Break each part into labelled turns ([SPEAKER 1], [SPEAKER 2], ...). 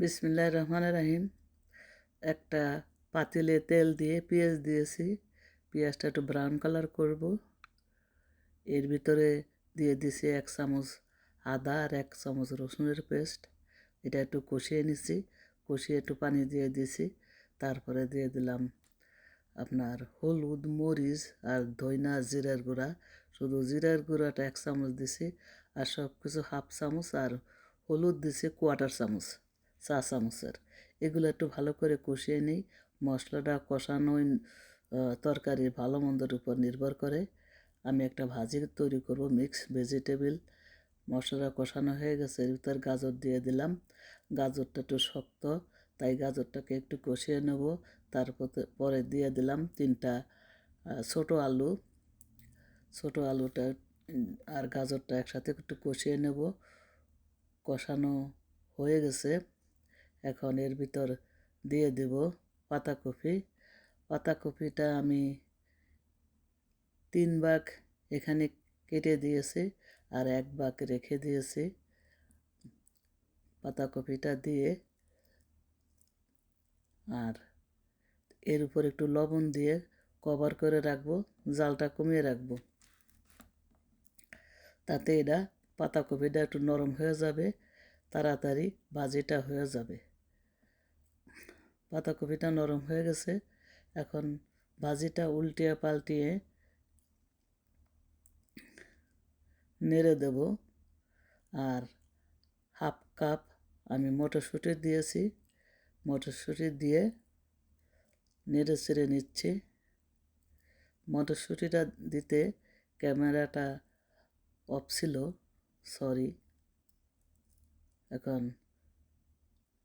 [SPEAKER 1] বিসমিল্লাহ রহমান রাহিম। একটা পাতিলে তেল দিয়ে পেঁয়াজ দিয়েছি। পেঁয়াজটা একটু ব্রাউন কালার করব। এর ভিতরে দিয়ে দিছি এক চামচ আদা আর এক চামচ রসুনের পেস্ট। এটা একটু কষিয়ে নিছি। কষিয়ে একটু পানি দিয়ে দিছি। তারপরে দিয়ে দিলাম আপনার হলুদ মরিচ আর ধইনা জিরার গুঁড়া। শুধু জিরার গুঁড়াটা এক চামচ দিছি আর সব কিছু হাফ চামচ আর হলুদ দিছি কোয়াটার চামচ। চা চামচের এগুলো একটু ভালো করে কষিয়ে নিই। মশলাটা কষানোই তরকারির ভালো মন্দর উপর নির্ভর করে। আমি একটা ভাজি তৈরি করব মিক্স ভেজিটেবল মশলা কষানো হয়ে গেছে, এর ভিতর গাজর দিয়ে দিলাম। গাজরটা একটু শক্ত, তাই গাজরটাকে একটু কষিয়ে নেব। তারপর পরে দিয়ে দিলাম তিনটা ছোট আলু। ছোট আলুটা আর গাজরটা একসাথে একটু কষিয়ে নেব। কষানো হয়ে গেছে। এখন এর ভিতর দিয়ে দেব পাতাকপি পাতাকপিটা আমি তিন ভাগ এখানে কেটে দিয়েছি আর এক ভাগ রেখে দিয়েছি। পাতাকপিটা দিয়ে আর এর উপর একটু লবণ দিয়ে কভার করে রাখব, জালটা কমিয়ে রাখব। তাতে এটা পাতাকপিটা একটু নরম হয়ে যাবে, তাড়াতাড়ি ভাজিটা হয়ে যাবে। পাতাকপিটা নরম হয়ে গেছে। এখন ভাজিটা উল্টিয়ে পাল্টিয়ে নেড়ে দেব। আর হাফ কাপ আমি মটরশুঁটি দিয়েছি। মটরশুঁটি দিয়ে নেড়ে চেড়ে নিচ্ছি। মটরশুঁটিটা দিতে ক্যামেরাটা অফ ছিল, সরি। এখন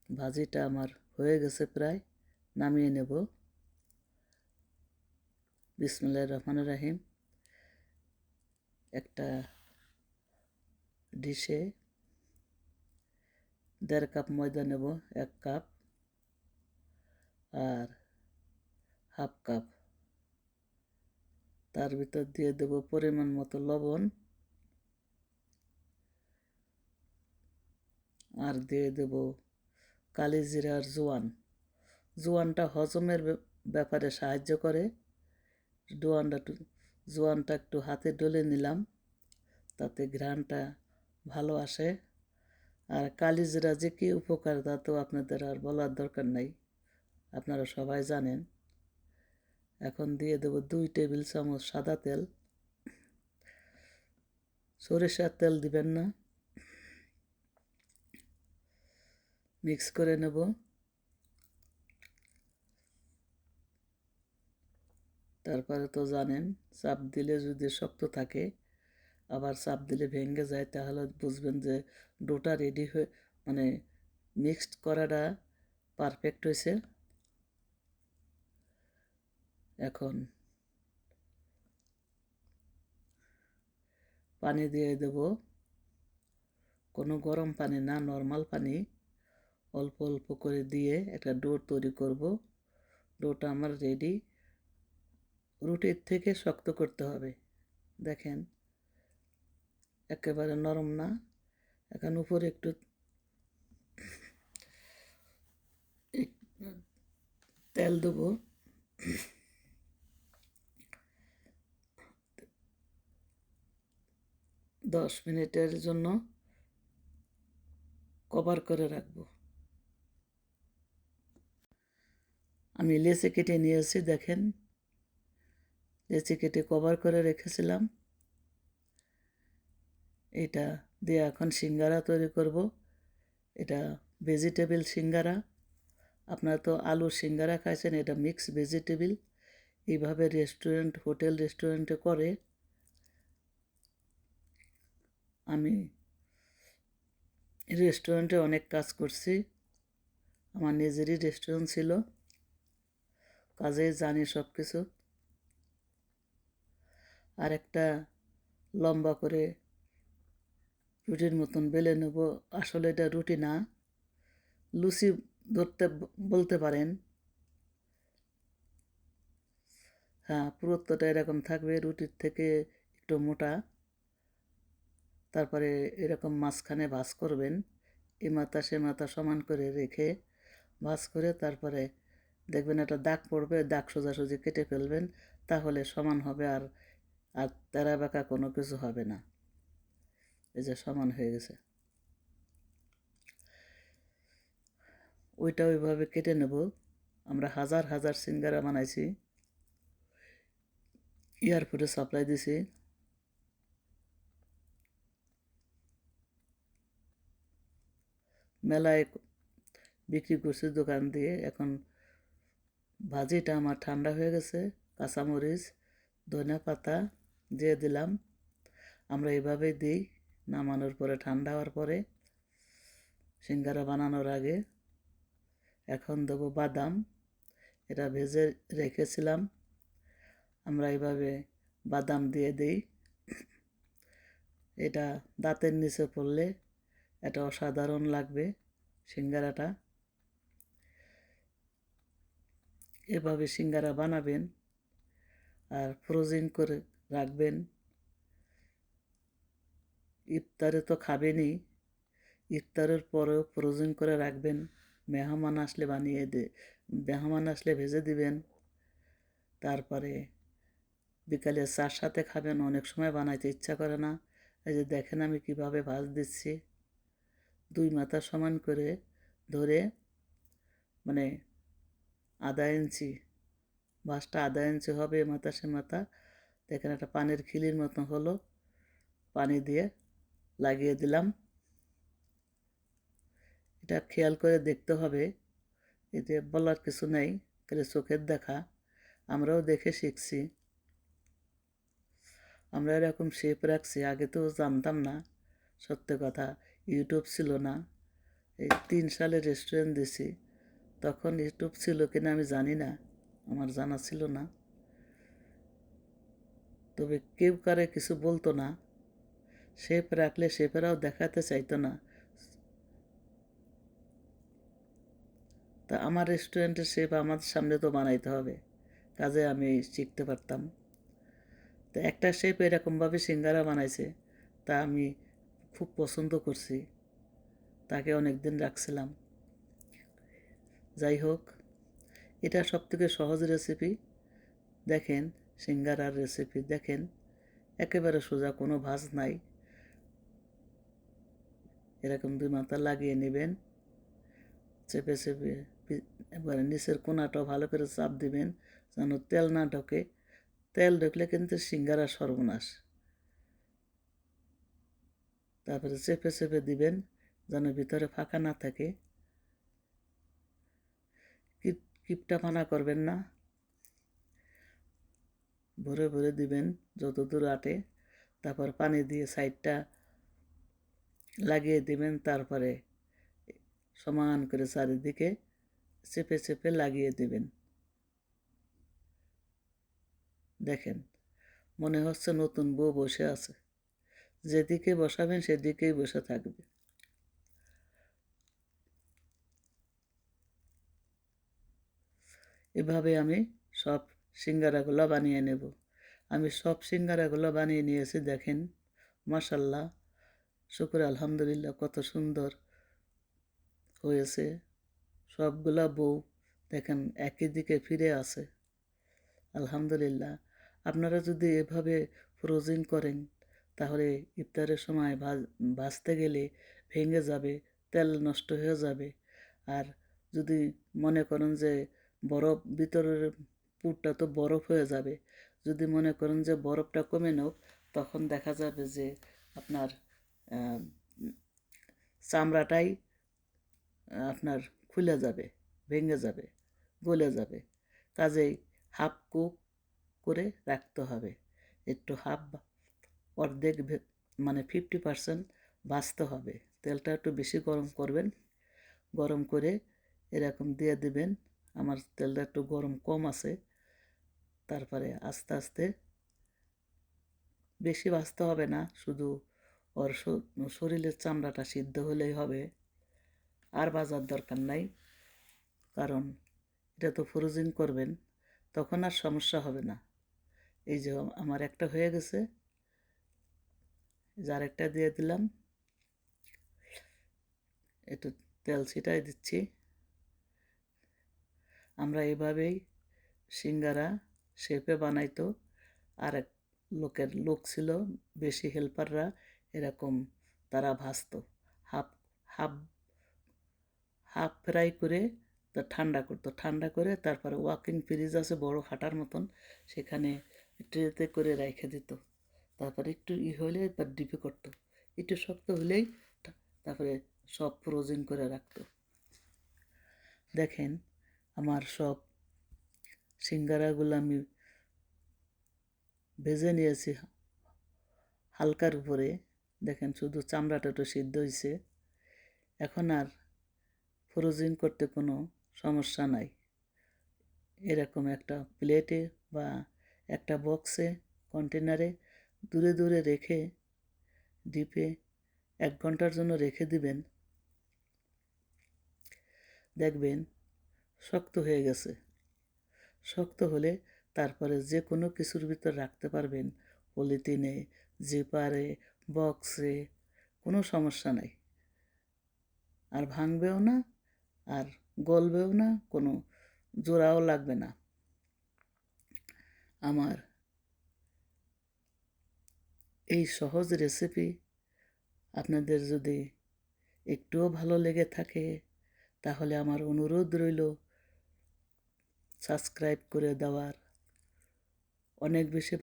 [SPEAKER 1] ভাজিটা আমার হয়ে গেছে প্রায়, নামিয়ে নেব। বিসমুল্লাহ রহমান রাহিম। একটা ডিশে দেড় কাপ ময়দা নেব, এক কাপ, আর হাফ কাপ। তার ভিতর দিয়ে দেব পরিমাণ মতো লবণ। আর দিয়ে দেব কালি জিরার জোয়ান। জোয়ানটা হজমের ব্যাপারে সাহায্য করে। জোয়ানটা একটু জোয়ানটা একটু হাতে ডলে নিলাম। তাতে ঘ্রাণটা ভালো আসে। আর কালিজিরা যে কী উপকার তা তো আপনাদের আর বলার দরকার নাই। আপনারা সবাই জানেন। এখন দিয়ে দেবো দুই টেবিল চামচ সাদা তেল। সরিষার তেল দিবেন না। মিক্স করে নেব। তারপরে তো জানেন, চাপ দিলে যদি শক্ত থাকে, আবার চাপ দিলে ভেঙে যায়, তাহলে বুঝবেন যে ডোটা রেডি হয়ে মানে মিক্সড করাটা পারফেক্ট হয়েছে। এখন পানি দিয়ে দেব। কোনো গরম পানি না নর্মাল পানি। অল্প অল্প করে দিয়ে একটা ডো তৈরি করব। ডোটা আমার রেডি রুটির থেকে শক্ত করতে হবে। দেখেন, একেবারে নরম না। এখন উপরে একটু তেল দেবো। দশ মিনিটের জন্য কভার করে রাখব। আমি লেচে কেটে নিয়েছি, দেখেন। লেচে কেটে কভার করে রেখেছিলাম। এটা দিয়ে এখন সিঙ্গারা তৈরি করব। এটা ভেজিটেবল সিঙ্গারা। আপনারা তো আলুর সিঙ্গারা খাইছেন, এটা মিক্স ভেজিটেবল। এইভাবে রেস্টুরেন্ট, হোটেল, রেস্টুরেন্টে করে। আমি রেস্টুরেন্টে অনেক কাজ করছি। আমার নিজেরই রেস্টুরেন্ট ছিল। কাজে জানি সব কিছু আর একটা লম্বা করে রুটির মতন বেলে নেব। আসলে এটা রুটি না। লুচি ধরতে বলতে পারেন। হ্যাঁ পুরুত্বটা এরকম থাকবে। রুটির থেকে একটু মোটা। তারপরে এরকম মাঝখানে ভাজ করবেন। এ মাথা সে মাথা সমান করে রেখে ভাঁজ করে তারপরে দেখবেন একটা দাগ পড়বে, দাগ সোজাসুজি কেটে ফেলবেন, তাহলে সমান হবে আর আর তেরা বেঁকা কোনো কিছু হবে না। এই যে সমান হয়ে গেছে। ওইটা ওইভাবে কেটে নেব। আমরা হাজার হাজার সিঙ্গারা বানাইছি। এয়ারপোর্টে সাপ্লাই দিছি। মেলায় বিক্রি করছি দোকান দিয়ে। এখন ভাজিটা আমার ঠান্ডা হয়ে গেছে, কাঁচামরিচ ধনে পাতা দিয়ে দিলাম। আমরা এইভাবেই দিই, নামানোর পরে, ঠান্ডা হওয়ার পরে, সিঙ্গারা বানানোর আগে। এখন দেবো বাদাম, এটা ভেজে রেখেছিলাম। আমরা এইভাবে বাদাম দিয়ে দিই। এটা দাঁতের নিচে পড়লে এটা অসাধারণ লাগবে সিঙ্গারাটা। এভাবে সিঙ্গারা বানাবেন আর ফ্রোজিং করে রাখবেন। ইফতারে তো খাবেনই, ইফতারের পরেও ফ্রোজিং করে রাখবেন। মেহমান আসলে বানিয়ে দে, মেহমান আসলে ভেজে দিবেন। তারপরে বিকালে চার সাথে খাবেন, অনেক সময় বানাইতে ইচ্ছা করে না। এই যে দেখেন আমি কীভাবে ভাজ দিচ্ছি। দুই মাথা সমান করে ধরে মানে আধা ইঞ্চি। ভাঁজটা আধা ইঞ্চি হবে মাথা সে মাথা দেখেন একটা পানির খিলির মতো হলো। পানি দিয়ে লাগিয়ে দিলাম। এটা খেয়াল করে দেখতে হবে। এতে বলার কিছু নেই তাহলে চোখের দেখা। আমরাও দেখে শিখছি। আমরা এরকম শেপ রাখছি, আগে তো জানতাম না। সত্য কথা, ইউটিউব ছিল না। এই তিন সালে রেস্টুরেন্ট দিছি। তখন ইউটিউব ছিল কিনা আমি জানি না, আমার জানা ছিল না। তবে কেউ কারে কিছু বলতো না শেপ রাখলে শেপেরাও দেখাতে চাইতো না। তা আমার রেস্টুরেন্টের শেপ আমার সামনে তো বানাইতে হবে, কাজে আমি শিখতে পারতাম। তো একটা শেপ এরকমভাবে সিঙ্গারা বানাইছে, তা আমি খুব পছন্দ করছি, তাকে অনেক দিন রাখছিলাম। যাই হোক, এটা সব থেকে সহজ রেসিপি দেখেন, সিঙ্গারার রেসিপি দেখেন, একেবারে সোজা কোনো ভাজ নাই। এরকম দুই মাথা লাগিয়ে নেবেন, চেপে চেপে, এবারে নিচের কোনাটাও ভালো করে চাপ দিবেন, যেন তেল না ঢোকে। তেল ঢুকলে কিন্তু সিঙ্গারা সর্বনাশ। তারপরে চেপে চেপে দিবেন, যেন ভিতরে ফাঁকা না থাকে। কিপ কিপটা ফানা করবেন না। ভরে ভরে দিবেন যত দূর আটে, তারপর পানি দিয়ে সাইডটা লাগিয়ে দিবেন, তারপরে সমান করে চারিদিকে চেপে চেপে লাগিয়ে দিবেন। দেখেন, মনে হচ্ছে নতুন বউ বসে আছে। যেদিকে বসাবেন সেদিকেই বসে থাকবে। এভাবে আমি সব সিঙ্গারাগুলো বানিয়ে নেব। আমি সব সিঙ্গারাগুলো বানিয়ে নিয়েছি, দেখেন। মাসাল্লাহ শুকুর আলহামদুলিল্লাহ, কত সুন্দর হয়েছে। সবগুলা বউ, দেখেন, একই দিকে ফিরে আসে আলহামদুলিল্লাহ। আপনারা যদি এভাবে ফ্রোজিং করেন, তাহলে ইফতারের সময় ভাজতে গেলে ভেঙে যাবে, তেল নষ্ট হয়ে যাবে। আর যদি মনে করেন যে বরফ ভিতরের পুরটা তো বরফ হয়ে যাবে। যদি মনে করেন যে বরফটা কমে নাও, তখন দেখা যাবে যে আপনার চামড়াটাই আপনার খুলে যাবে, ভেঙে যাবে, গলে যাবে। কাজেই হাফ কুক করে রাখতে হবে। একটু হাফ অর্ধেক মানে ফিফটি পারসেন্ট বাঁচতে হবে। তেলটা একটু বেশি গরম করবেন। গরম করে এরকম দিয়ে দিবেন। আমার তেলটা একটু গরম কম আছে। তারপরে আস্তে আস্তে বেশি বাঁচতে হবে না, শুধু ওর শরীরের চামড়াটা সিদ্ধ হলেই হবে। আর বাজার দরকার নাই, কারণ এটা তো ফ্রোজিং করবেন, তখন আর সমস্যা হবে না। এই যে আমার একটা হয়ে গেছে যার একটা দিয়ে দিলাম। একটু তেল ছিটাই দিচ্ছি। আমরা এভাবেই সিঙ্গারা শেপে বানাইতো। আর এক লোকের লোক ছিল, বেশি হেল্পাররা এরকম, তারা ভাজতো হাফ হাফ হাফ ফ্রাই করে তা ঠান্ডা করতো। ঠান্ডা করে তারপরে ওয়াকিং ফ্রিজ আছে বড় খাটার মতন, সেখানে ট্রেতে করে রেখে দিত। তারপরে একটু ই হলে তার ডিপে করতো। একটু শক্ত হলেই তারপরে সব ফ্রোজিং করে রাখতো। দেখেন আমার সব সিঙ্গারাগুলো আমি ভেজে নিয়েছি হালকার উপরে। দেখেন শুধু চামড়াটা একটু সিদ্ধ হয়েছে এখন আর ফ্রোজিং করতে কোনো সমস্যা নাই। এরকম একটা প্লেটে বা একটা বক্সে কন্টেনারে দূরে দূরে রেখে ডিপে এক ঘণ্টার জন্য রেখে দিবেন। দেখবেন শক্ত হয়ে গেছে। শক্ত হলে তারপরে যে কোনো কিছুর ভিতর রাখতে পারবেন। পলিথিনে, জিপারে, বক্সে, কোনো সমস্যা নাই। আর ভাঙবেও না, আর গলবেও না, কোনো জোড়াও লাগবে না। আমার এই সহজ রেসিপি আপনাদের যদি একটুও ভালো লেগে থাকে, তাহলে আমার অনুরোধ রইল সাবস্ক্রাইব করে দেওয়ার। অনেক বেশি